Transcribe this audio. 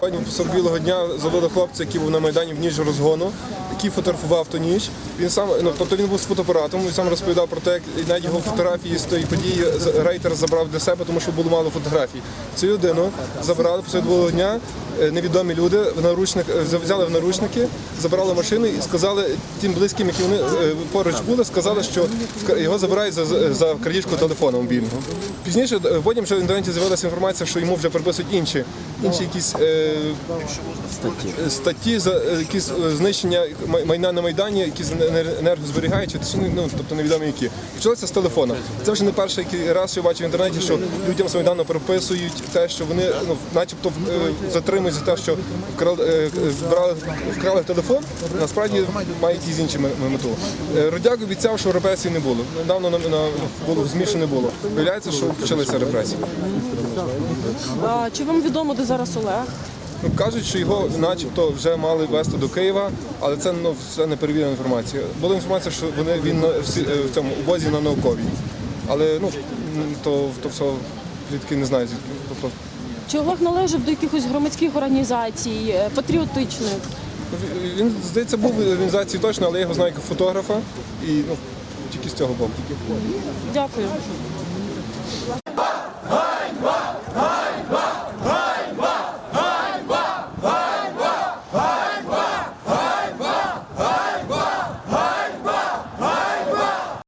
40 білого дня завели хлопця, який був на Майдані в ніч розгону, який фотографував ту ніч. Він сам, ну, тобто він був з фотоапаратом, він сам розповідав про те, як навіть його фотографії з тої події рейтер забрав для себе, тому що було мало фотографій. Цю людину забрали посеред білого дня, невідомі люди в наручник, е, взяли в наручники, забрали машину і сказали тим близьким, які вони е, поруч були, сказали, що його забирають за, за крадіжку телефону мобільного. Пізніше е, потім вже в інтернеті з'явилася інформація, що йому вже приписують інші, інші якісь е, Статті. е, за е, якісь е, знищення майна на майдані, якісь енер- енергозберігаючі, ну, тобто невідомі які. Почалося з телефона. Це вже не перший раз, що я бачив в інтернеті, що людям з майдану приписують те, що вони ну, начебто е, затримують за те, що вкрали, е, брали, вкрали телефон. Насправді мають якісь інші ме- мету. Е, Родяк обіцяв, що репресій не було. Недавно на, на було в ЗМІ, що не було. Виявляється, що почалися репресії. А, чи вам відомо, де зараз Олег? Ну, кажуть, що його начебто вже мали вести до Києва, але це ну, все не перевірена інформація. Була інформація, що вони, він на, всі, е, в цьому обозі на науковій. Але ну, то, то все звідки не знаю. Звідки. Тобто, Чи Олег належав до якихось громадських організацій, е, патріотичних? він, він, здається, був в організації точно, але я його знаю як фотографа і ну, тільки з цього був. Дякую.